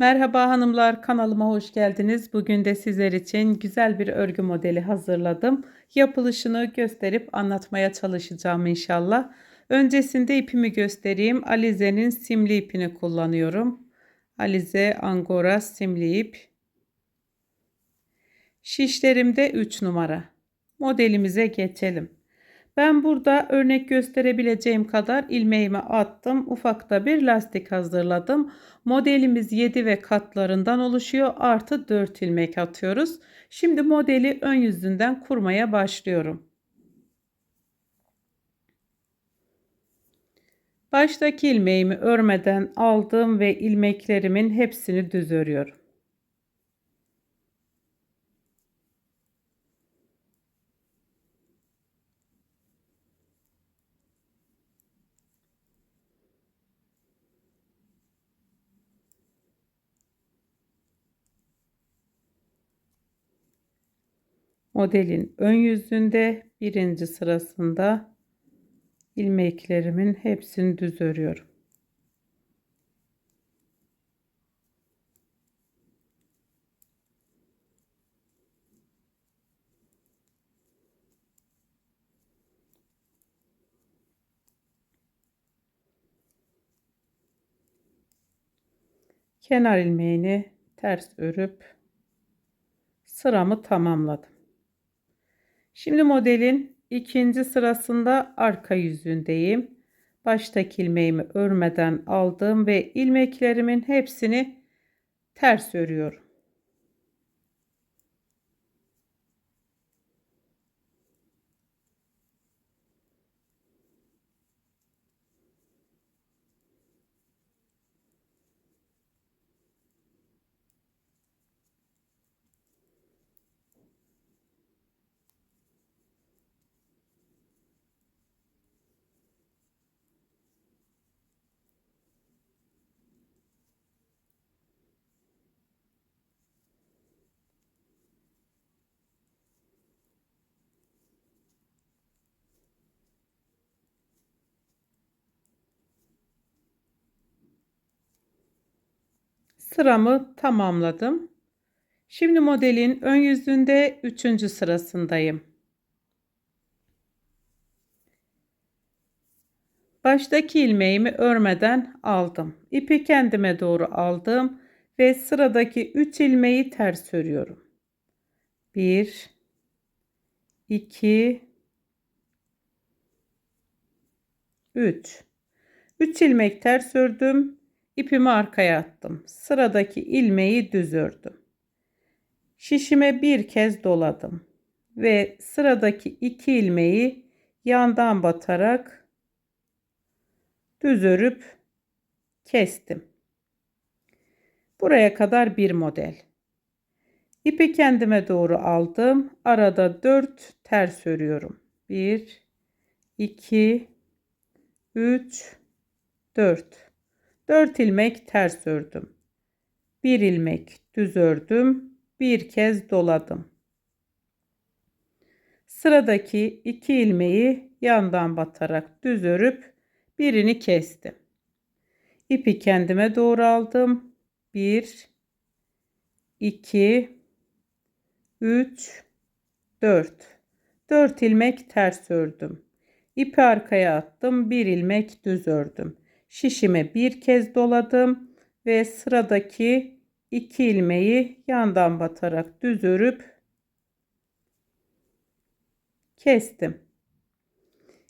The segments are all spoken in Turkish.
Merhaba hanımlar kanalıma hoş geldiniz. Bugün de sizler için güzel bir örgü modeli hazırladım. Yapılışını gösterip anlatmaya çalışacağım inşallah. Öncesinde ipimi göstereyim. Alize'nin simli ipini kullanıyorum. Alize Angora simli ip. Şişlerimde 3 numara. Modelimize geçelim. Ben burada örnek gösterebileceğim kadar ilmeğimi attım. Ufakta bir lastik hazırladım. Modelimiz 7 ve katlarından oluşuyor. Artı 4 ilmek atıyoruz. Şimdi modeli ön yüzünden kurmaya başlıyorum. Baştaki ilmeğimi örmeden aldım ve ilmeklerimin hepsini düz örüyorum. Modelin ön yüzünde birinci sırasında ilmeklerimin hepsini düz örüyorum. Kenar ilmeğini ters örüp sıramı tamamladım. Şimdi modelin ikinci sırasında arka yüzündeyim. Baştaki ilmeğimi örmeden aldım ve ilmeklerimin hepsini ters örüyorum. Sıramı tamamladım. Şimdi modelin ön yüzünde 3. sırasındayım. Baştaki ilmeğimi örmeden aldım. İpi kendime doğru aldım ve sıradaki 3 ilmeği ters örüyorum. 1 2 3 3 ilmek ters ördüm ipimi arkaya attım. Sıradaki ilmeği düz ördüm. Şişime bir kez doladım ve sıradaki iki ilmeği yandan batarak düz örüp kestim. Buraya kadar bir model. İpi kendime doğru aldım. Arada 4 ters örüyorum. 1 2 3 4 4 ilmek ters ördüm. 1 ilmek düz ördüm. Bir kez doladım. Sıradaki 2 ilmeği yandan batarak düz örüp birini kestim. İpi kendime doğru aldım. 1 2 3 4 4 ilmek ters ördüm. İpi arkaya attım. 1 ilmek düz ördüm şişime bir kez doladım ve sıradaki iki ilmeği yandan batarak düz örüp kestim.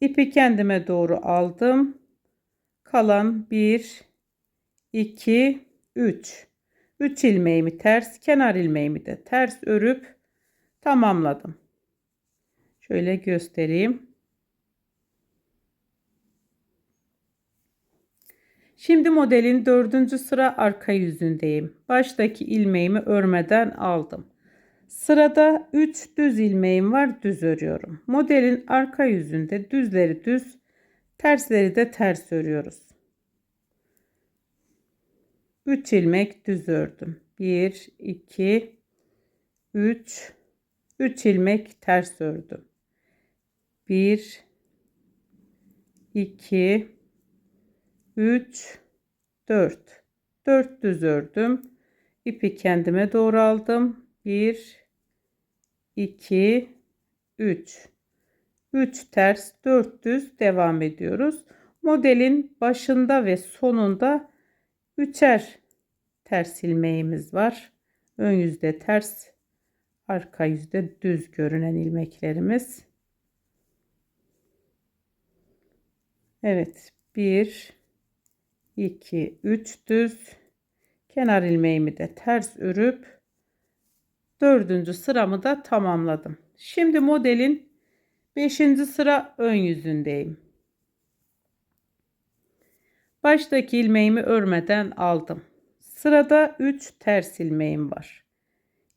İpi kendime doğru aldım. Kalan 1 2 3 3 ilmeğimi ters, kenar ilmeğimi de ters örüp tamamladım. Şöyle göstereyim. Şimdi modelin dördüncü sıra arka yüzündeyim. Baştaki ilmeğimi örmeden aldım. Sırada 3 düz ilmeğim var düz örüyorum. Modelin arka yüzünde düzleri düz tersleri de ters örüyoruz. 3 ilmek düz ördüm. 1 2 3 3 ilmek ters ördüm. 1 2 3 4 4 düz ördüm. İpi kendime doğru aldım. 1 2 3 3 ters 4 düz devam ediyoruz. Modelin başında ve sonunda üçer ters ilmeğimiz var. Ön yüzde ters, arka yüzde düz görünen ilmeklerimiz. Evet, 1 2 3 düz kenar ilmeğimi de ters örüp dördüncü sıramı da tamamladım. Şimdi modelin 5. sıra ön yüzündeyim. Baştaki ilmeğimi örmeden aldım. Sırada 3 ters ilmeğim var.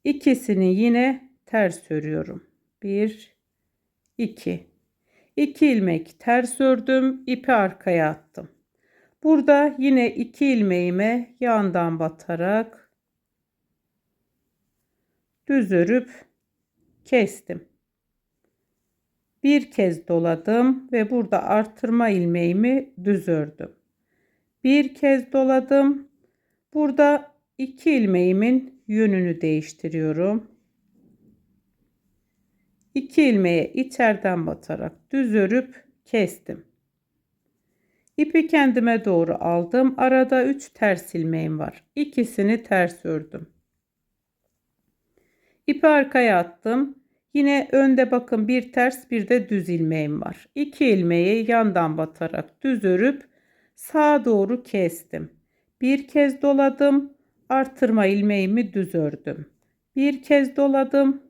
İkisini yine ters örüyorum. 1 2 2 ilmek ters ördüm, ipi arkaya attım. Burada yine 2 ilmeğime yandan batarak düz örüp kestim. Bir kez doladım ve burada artırma ilmeğimi düz ördüm. Bir kez doladım. Burada iki ilmeğimin yönünü değiştiriyorum. İki ilmeğe içeriden batarak düz örüp kestim. İpi kendime doğru aldım. Arada 3 ters ilmeğim var. İkisini ters ördüm. İpi arkaya attım. Yine önde bakın bir ters bir de düz ilmeğim var. İki ilmeği yandan batarak düz örüp sağa doğru kestim. Bir kez doladım. Artırma ilmeğimi düz ördüm. Bir kez doladım.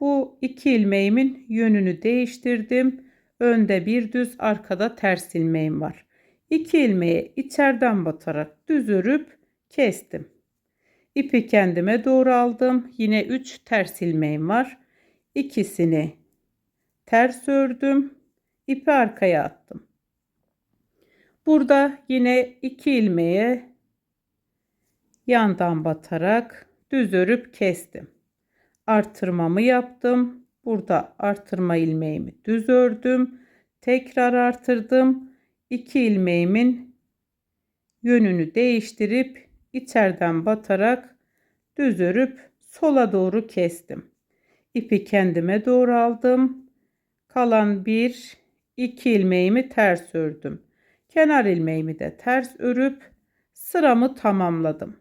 Bu iki ilmeğimin yönünü değiştirdim. Önde bir düz, arkada ters ilmeğim var. İki ilmeği içeriden batarak düz örüp kestim. İpi kendime doğru aldım. Yine 3 ters ilmeğim var. İkisini ters ördüm. İpi arkaya attım. Burada yine iki ilmeğe yandan batarak düz örüp kestim. Artırmamı yaptım. Burada artırma ilmeğimi düz ördüm. Tekrar artırdım. İki ilmeğimin yönünü değiştirip içeriden batarak düz örüp sola doğru kestim. İpi kendime doğru aldım. Kalan bir iki ilmeğimi ters ördüm. Kenar ilmeğimi de ters örüp sıramı tamamladım.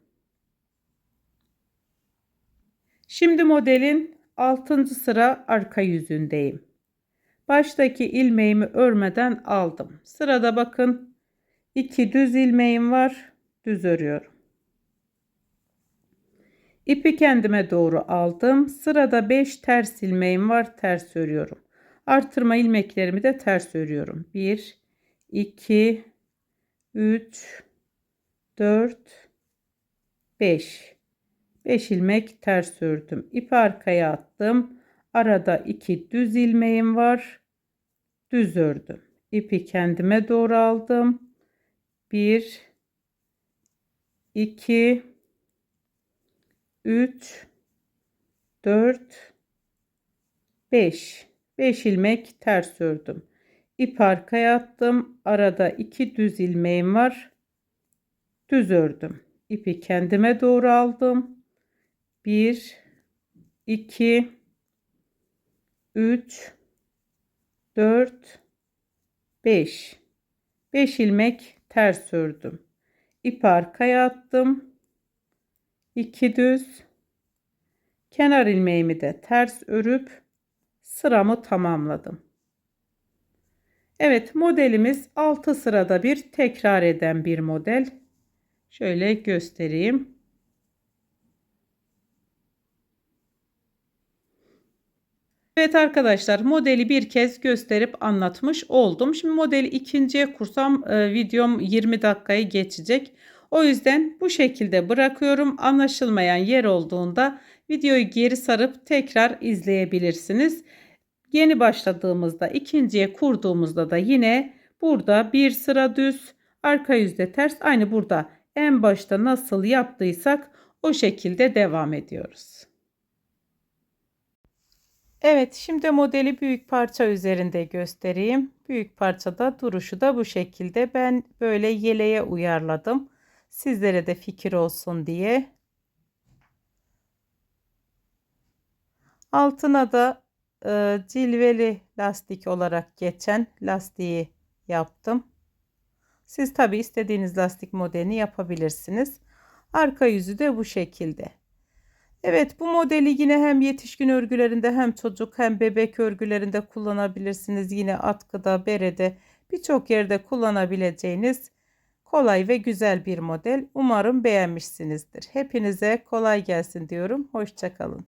Şimdi modelin 6. sıra arka yüzündeyim. Baştaki ilmeğimi örmeden aldım. Sırada bakın 2 düz ilmeğim var. Düz örüyorum. İpi kendime doğru aldım. Sırada 5 ters ilmeğim var. Ters örüyorum. Artırma ilmeklerimi de ters örüyorum. 1 2 3 4 5 5 ilmek ters ördüm. İpi arkaya attım. Arada 2 düz ilmeğim var. Düz ördüm. İpi kendime doğru aldım. 1 2 3 4 5 5 ilmek ters ördüm. İp arkaya attım. Arada iki düz ilmeğim var. Düz ördüm. İpi kendime doğru aldım. 1 2 3 4 5 5 ilmek ters ördüm. İp arkaya attım. 2 düz kenar ilmeğimi de ters örüp sıramı tamamladım. Evet modelimiz 6 sırada bir tekrar eden bir model. Şöyle göstereyim. Evet arkadaşlar modeli bir kez gösterip anlatmış oldum. Şimdi modeli ikinciye kursam e, videom 20 dakikayı geçecek. O yüzden bu şekilde bırakıyorum. Anlaşılmayan yer olduğunda videoyu geri sarıp tekrar izleyebilirsiniz. Yeni başladığımızda ikinciye kurduğumuzda da yine burada bir sıra düz arka yüzde ters aynı burada en başta nasıl yaptıysak o şekilde devam ediyoruz. Evet şimdi modeli büyük parça üzerinde göstereyim. Büyük parçada duruşu da bu şekilde. Ben böyle yeleğe uyarladım. Sizlere de fikir olsun diye. Altına da e, cilveli lastik olarak geçen lastiği yaptım. Siz tabi istediğiniz lastik modelini yapabilirsiniz. Arka yüzü de bu şekilde. Evet bu modeli yine hem yetişkin örgülerinde hem çocuk hem bebek örgülerinde kullanabilirsiniz. Yine atkıda, berede birçok yerde kullanabileceğiniz kolay ve güzel bir model. Umarım beğenmişsinizdir. Hepinize kolay gelsin diyorum. Hoşçakalın.